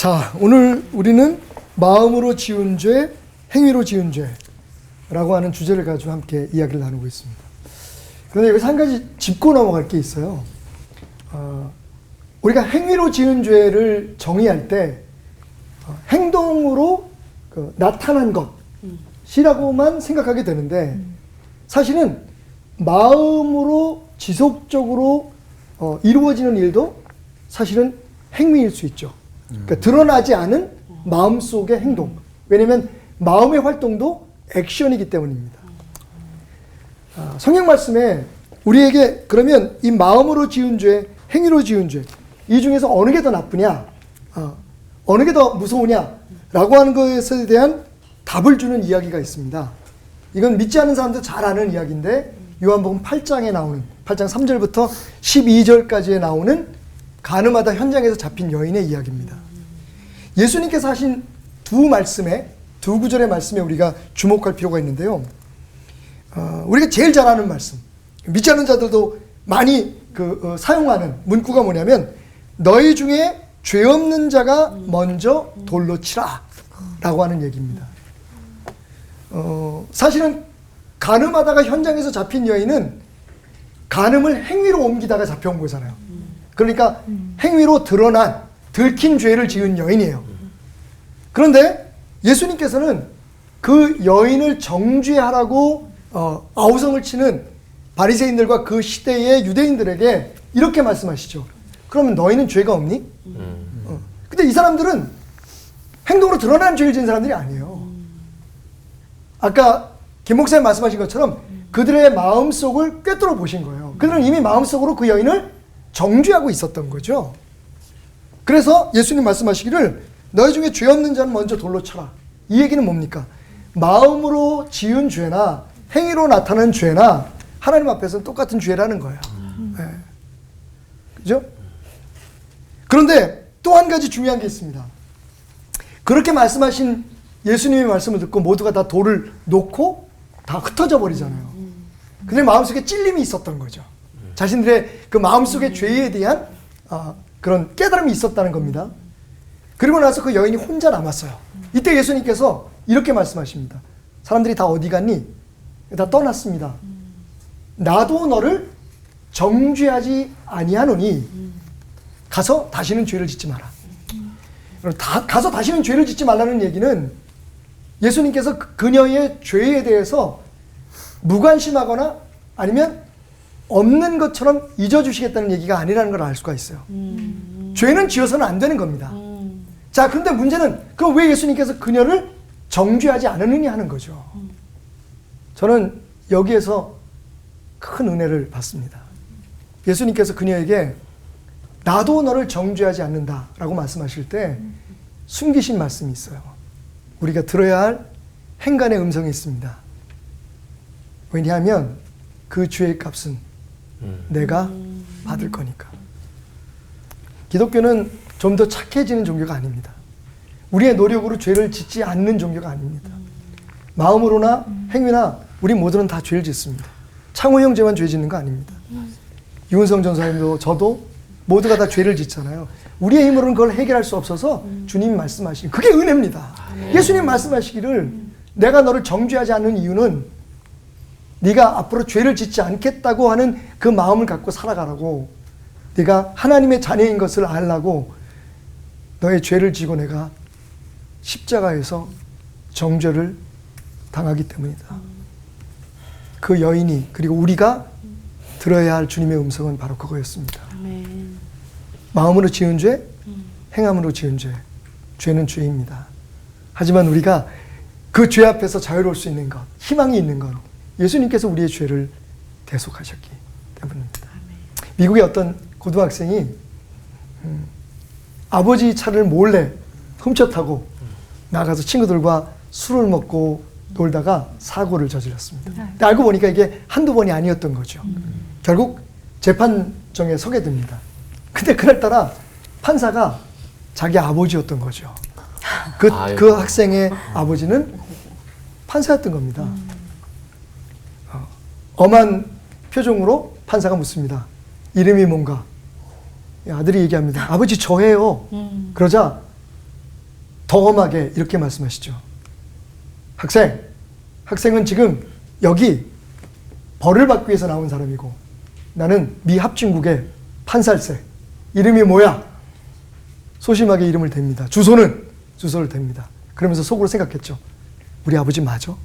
자, 오늘 우리는 마음으로 지은 죄, 행위로 지은 죄라고 하는 주제를 가지고 함께 이야기를 나누고 있습니다. 그런데 여기서 한 가지 짚고 넘어갈 게 있어요. 어, 우리가 행위로 지은 죄를 정의할 때 어, 행동으로 그 나타난 것이라고만 생각하게 되는데 사실은 마음으로 지속적으로 어, 이루어지는 일도 사실은 행위일 수 있죠. 그러니까 드러나지 않은 마음 속의 행동. 왜냐하면 마음의 활동도 액션이기 때문입니다. 아, 성경 말씀에 우리에게 그러면 이 마음으로 지은 죄, 행위로 지은 죄, 이 중에서 어느 게 더 나쁘냐, 아, 어느 게 더 무서우냐라고 하는 것에 대한 답을 주는 이야기가 있습니다. 이건 믿지 않는 사람도 잘 아는 이야기인데 요한복음 8장에 나오는 8장 3절부터 12절까지에 나오는 가늠하다 현장에서 잡힌 여인의 이야기입니다. 예수님께서 하신 두 말씀에 두 구절의 말씀에 우리가 주목할 필요가 있는데요. 어, 우리가 제일 잘 아는 말씀, 믿지 않는 자들도 많이 그 어, 사용하는 문구가 뭐냐면 너희 중에 죄 없는 자가 먼저 돌로 치라라고 하는 얘기입니다. 어, 사실은 가늠하다가 현장에서 잡힌 여인은 가늠을 행위로 옮기다가 잡혀온 거잖아요. 그러니까 행위로 드러난 들킨 죄를 지은 여인이에요. 그런데 예수님께서는 그 여인을 정죄하라고 어, 아우성을 치는 바리새인들과 그 시대의 유대인들에게 이렇게 말씀하시죠. 그러면 너희는 죄가 없니? 어. 근데 이 사람들은 행동으로 드러난 죄를 지은 사람들이 아니에요. 아까 김 목사님 말씀하신 것처럼 그들의 마음 속을 꿰뚫어 보신 거예요. 그들은 이미 마음 속으로 그 여인을 정죄하고 있었던 거죠. 그래서 예수님 말씀하시기를 너희 중에 죄 없는 자는 먼저 돌로 쳐라. 이 얘기는 뭡니까? 마음으로 지은 죄나 행위로 나타난 죄나 하나님 앞에서는 똑같은 죄라는 거예요. 네. 그죠? 그런데 또 한 가지 중요한 게 있습니다. 그렇게 말씀하신 예수님의 말씀을 듣고 모두가 다 돌을 놓고 다 흩어져 버리잖아요. 그들의 마음속에 찔림이 있었던 거죠. 자신들의 그 마음속의 죄에 대한 아, 그런 깨달음이 있었다는 겁니다. 그리고 나서 그 여인이 혼자 남았어요. 이때 예수님께서 이렇게 말씀하십니다. 사람들이 다 어디 갔니? 다 떠났습니다. 나도 너를 정죄하지 아니하노니 가서 다시는 죄를 짓지 마라. 다, 가서 다시는 죄를 짓지 말라는 얘기는 예수님께서 그- 그녀의 죄에 대해서 무관심하거나 아니면 없는 것처럼 잊어주시겠다는 얘기가 아니라는 걸 알 수가 있어요. 죄는 지어서는 안 되는 겁니다. 자, 근데 문제는 그럼 왜 예수님께서 그녀를 정죄하지 않으느냐 하는 거죠. 저는 여기에서 큰 은혜를 받습니다. 예수님께서 그녀에게 나도 너를 정죄하지 않는다 라고 말씀하실 때 숨기신 말씀이 있어요. 우리가 들어야 할 행간의 음성이 있습니다. 왜냐하면 그 죄의 값은 내가 받을 거니까. 기독교는 좀 더 착해지는 종교가 아닙니다. 우리의 노력으로 죄를 짓지 않는 종교가 아닙니다. 마음으로나 행위나 우리 모두는 다 죄를 짓습니다. 창호 형제만 죄 짓는 거 아닙니다. 유은성 전사님도 저도 모두가 다 죄를 짓잖아요. 우리의 힘으로는 그걸 해결할 수 없어서 주님이 말씀하신 그게 은혜입니다. 예수님 말씀하시기를 내가 너를 정죄하지 않는 이유는 네가 앞으로 죄를 짓지 않겠다고 하는 그 마음을 갖고 살아가라고 네가 하나님의 자녀인 것을 알라고 너의 죄를 지고 내가 십자가에서 정죄를 당하기 때문이다. 그 여인이 그리고 우리가 들어야 할 주님의 음성은 바로 그거였습니다. 아멘. 마음으로 지은 죄, 행함으로 지은 죄. 죄는 죄입니다. 하지만 우리가 그 죄 앞에서 자유로울 수 있는 것, 희망이 있는 것, 예수님께서 우리의 죄를 대속하셨기 때문입니다. 미국의 어떤 고등학생이 음, 아버지 차를 몰래 훔쳐 타고 나가서 친구들과 술을 먹고 놀다가 사고를 저질렀습니다. 근데 알고 보니까 이게 한두 번이 아니었던 거죠. 결국 재판정에 서게 됩니다. 근데 그날따라 판사가 자기 아버지였던 거죠. 그, 아이고. 그 학생의 아버지는 판사였던 겁니다. 어, 엄한 표정으로 판사가 묻습니다. 이름이 뭔가? 이 아들이 얘기합니다. 아버지 저예요. 그러자 더 험하게 이렇게 말씀하시죠. 학생, 학생은 지금 여기 벌을 받기 위해서 나온 사람이고 나는 미 합중국의 판살세. 이름이 뭐야? 소심하게 이름을 댑니다. 주소는 주소를 댑니다. 그러면서 속으로 생각했죠. 우리 아버지 맞아?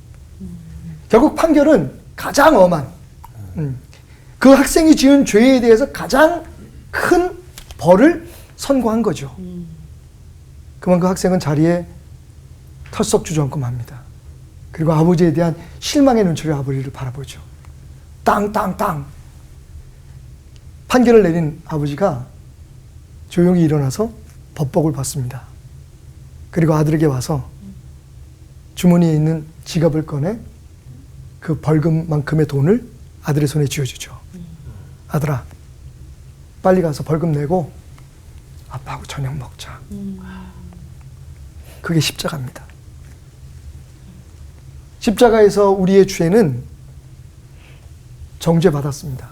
결국 판결은 가장 엄한 음, 그 학생이 지은 죄에 대해서 가장 큰 벌을 선고한 거죠. 그만 그 학생은 자리에 털썩 주저앉고 맙니다. 그리고 아버지에 대한 실망의 눈초리 아버지를 바라보죠. 땅 땅 땅 판결을 내린 아버지가 조용히 일어나서 법복을 받습니다. 그리고 아들에게 와서 주머니에 있는 지갑을 꺼내 그 벌금만큼의 돈을 아들의 손에 쥐어주죠. 아들아, 빨리 가서 벌금 내고 아빠하고 저녁 먹자. 그게 십자가입니다. 십자가에서 우리의 죄는 정죄받았습니다.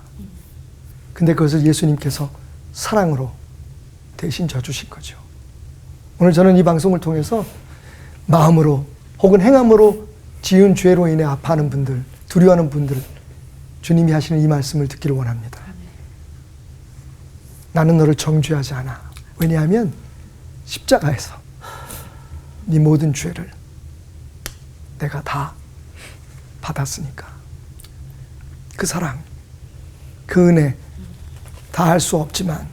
근데 그것을 예수님께서 사랑으로 대신 져주신 거죠. 오늘 저는 이 방송을 통해서 마음으로 혹은 행함으로 지은 죄로 인해 아파하는 분들, 두려워하는 분들, 주님이 하시는 이 말씀을 듣기를 원합니다. 나는 너를 정죄하지 않아. 왜냐하면 십자가에서 네 모든 죄를 내가 다 받았으니까. 그 사랑, 그 은혜 다 할 수 없지만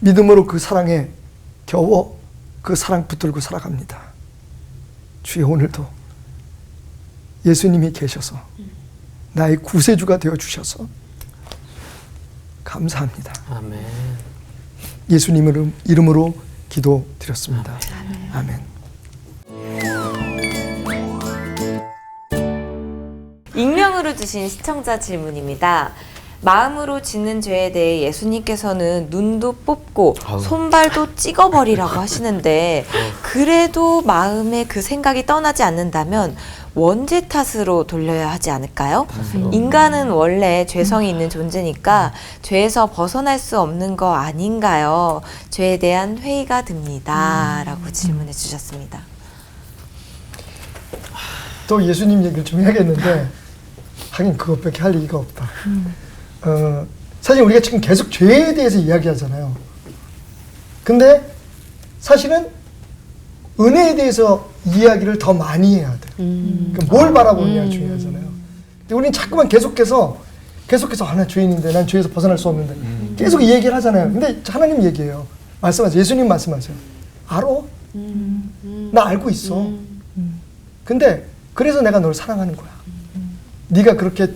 믿음으로 그 사랑에 겨워 그 사랑 붙들고 살아갑니다. 주여 오늘도 예수님이 계셔서 나의 구세주가 되어 주셔서 감사합니다. 아멘. 예수님 이름- 이름으로 기도드렸습니다. 아멘. 익명으로 주신 시청자 질문입니다. 마음으로 짓는 죄에 대해 예수님께서는 눈도 뽑고 아우. 손발도 찍어버리라고 하시는데 그래도 마음에 그 생각이 떠나지 않는다면 원죄 탓으로 돌려야 하지 않을까요? 인간은 원래 죄성이 있는 존재니까 죄에서 벗어날 수 없는 거 아닌가요? 죄에 대한 회의가 듭니다. 라고 질문해 주셨습니다. 또 예수님 얘기를 좀 해야겠는데 하긴 그것밖에 할 얘기가 없다. 어, 사실 우리가 지금 계속 죄에 대해서 이야기하잖아요. 근데 사실은 은혜에 대해서 이야기를 더 많이 해야 돼. 그러니까 뭘 바라보느냐 중요하잖아요. 근데 우리는 자꾸만 계속해서 계속해서 하나 죄인인데 난 죄에서 벗어날 수 없는데 계속 이 얘기를 하잖아요. 근데 하나님 얘기해요. 말씀하세요. 예수님 말씀하세요. 알아? 나 알고 있어. 근데 그래서 내가 널 사랑하는 거야. 네가 그렇게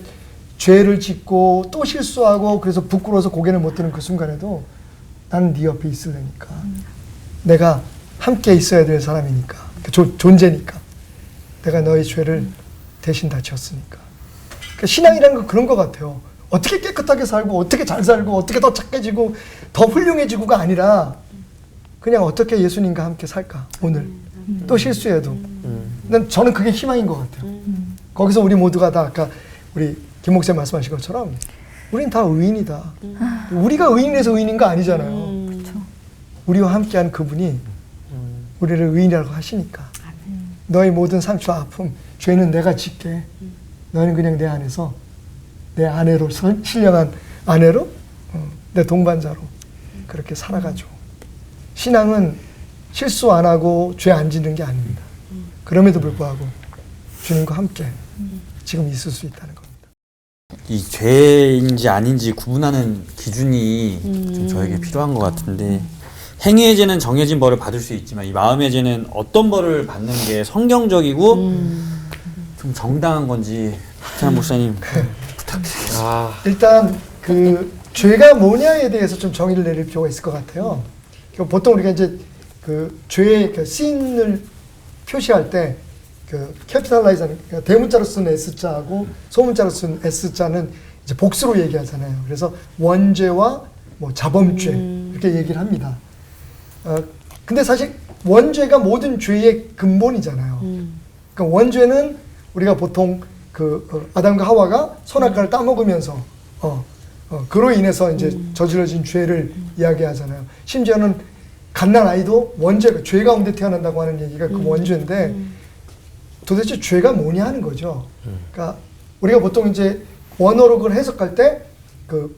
죄를 짓고 또 실수하고 그래서 부끄러워서 고개를 못 드는 그 순간에도 나는 네 옆에 있으려니까. 내가 함께 있어야 될 사람이니까. 그 조- 존재니까. 내가 너의 죄를 대신 다 지었으니까. 그러니까 신앙이라는 건 그런 것 같아요. 어떻게 깨끗하게 살고 어떻게 잘 살고 어떻게 더 착해지고 더 훌륭해지고가 아니라 그냥 어떻게 예수님과 함께 살까 오늘 또 실수해도 난 저는 그게 희망인 것 같아요. 거기서 우리 모두가 다 아까 우리 김 목사 말씀하신 것처럼 우린 다 의인이다. 우리가 의인에서 의인인 거 아니잖아요. 우리와 함께한 그분이 우리를 의인이라고 하시니까 너의 모든 상처 아픔 죄는 내가 짓게 너는 그냥 내 안에서 내 아내로 선- 신령한 아내로 어, 내 동반자로 그렇게 살아가죠. 신앙은 실수 안 하고 죄 안 짓는 게 아닙니다. 그럼에도 불구하고 주님과 함께 지금 있을 수 있다는 겁니다. 이 죄인지 아닌지 구분하는 기준이 좀 저에게 필요한 것 같은데 행위의 죄는 정해진 벌을 받을 수 있지만 이 마음의 죄는 어떤 벌을 받는 게 성경적이고 좀 정당한 건지 박찬 목사님 부탁드리겠습니다. 아, 일단 그 죄가 뭐냐에 대해서 좀 정의를 내릴 필요가 있을 것 같아요. 그 보통 우리가 이제 그 죄의 그 씬을 표시할 때 그 캐피탈라이즈하는 그러니까 대문자로 쓴 S자하고 소문자로 쓴 S자는 이제 복수로 얘기하잖아요. 그래서 원죄와 뭐 자범죄 이렇게 얘기를 합니다. 어, 근데 사실 원죄가 모든 죄의 근본이잖아요. 그러니까 원죄는 우리가 보통 그 어, 아담과 하와가 선악과를 따먹으면서 어, 어, 그로 인해서 이제 저질러진 죄를 이야기하잖아요. 심지어는 갓난 아이도 원죄가 죄 가운데 태어난다고 하는 얘기가 그 원죄인데 도대체 죄가 뭐냐 하는 거죠. 그러니까 우리가 보통 이제 원어로 그걸 해석할 때 그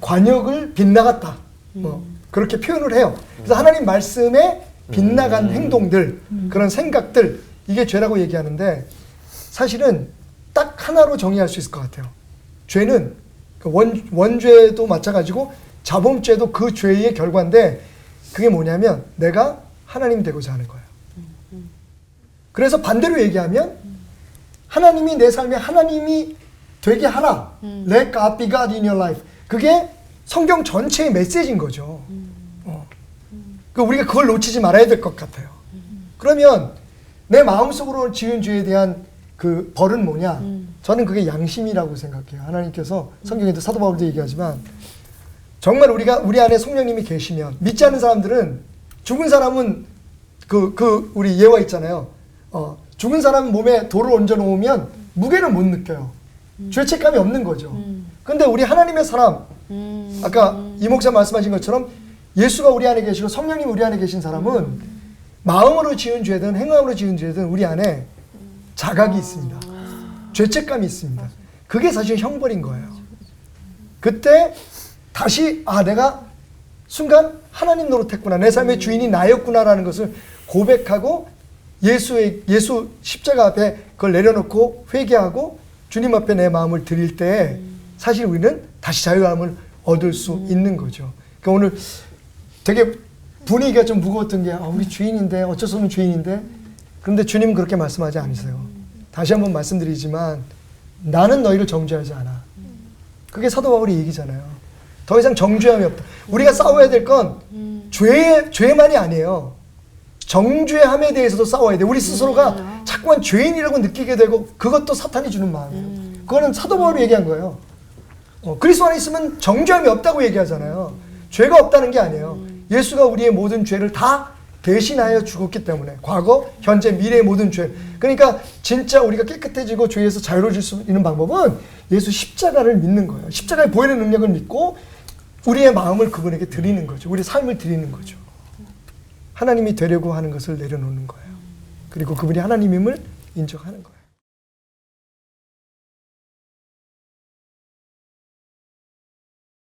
관역을 빗나갔다. 뭐 그렇게 표현을 해요. 그래서 하나님 말씀에 빗나간 행동들, 그런 생각들 이게 죄라고 얘기하는데 사실은 딱 하나로 정의할 수 있을 것 같아요. 죄는 그 원, 원죄도 마찬가지고 자범죄도 그 죄의 결과인데 그게 뭐냐면 내가 하나님 되고자 하는 거예요. 그래서 반대로 얘기하면 하나님이 내 삶에 하나님이 되게 하라. Let God be God in your life. 그게 성경 전체의 메시지인 거죠. 어. 그 우리가 그걸 놓치지 말아야 될 것 같아요. 그러면 내 마음속으로 지은 죄에 대한 그 벌은 뭐냐? 저는 그게 양심이라고 생각해요. 하나님께서 성경에도 사도 바울도 얘기하지만 정말 우리가 우리 안에 성령님이 계시면 믿지 않는 사람들은 죽은 사람은 그, 그 우리 예화 있잖아요. 어, 죽은 사람 몸에 돌을 얹어 놓으면 무게를 못 느껴요. 죄책감이 없는 거죠. 근데 우리 하나님의 사람, 아까 이 목사 말씀하신 것처럼 예수가 우리 안에 계시고 성령님 우리 안에 계신 사람은 마음으로 지은 죄든 행함으로 지은 죄든 우리 안에 자각이 있습니다. 죄책감이 있습니다. 그게 사실 형벌인 거예요. 그때 다시 아 내가 순간 하나님 노릇했구나 내 삶의 주인이 나였구나라는 것을 고백하고 예수의 예수 십자가 앞에 그걸 내려놓고 회개하고 주님 앞에 내 마음을 드릴 때 사실 우리는 다시 자유함을 얻을 수 있는 거죠. 그러니까 오늘 되게 분위기가 좀 무거웠던 게 아, 우리 주인인데 어쩔 수 없는 주인인데 그런데 주님은 그렇게 말씀하지 않으세요. 다시 한번 말씀드리지만 나는 너희를 정죄하지 않아. 그게 사도 바울의 얘기잖아요. 더 이상 정죄함이 없다. 우리가 싸워야 될 건 죄, 죄만이 아니에요. 정죄함에 대해서도 싸워야 돼. 우리 스스로가 자꾸만 죄인이라고 느끼게 되고 그것도 사탄이 주는 마음이에요. 그거는 사도 바울이 얘기한 거예요. 어, 그리스도 안에 있으면 정죄함이 없다고 얘기하잖아요. 죄가 없다는 게 아니에요. 예수가 우리의 모든 죄를 다 대신하여 죽었기 때문에 과거, 현재, 미래의 모든 죄. 그러니까 진짜 우리가 깨끗해지고 죄에서 자유로워질 수 있는 방법은 예수 십자가를 믿는 거예요. 십자가의 보이는 능력을 믿고 우리의 마음을 그분에게 드리는 거죠. 우리 삶을 드리는 거죠. 하나님이 되려고 하는 것을 내려놓는 거예요. 그리고 그분이 하나님임을 인정하는 거예요.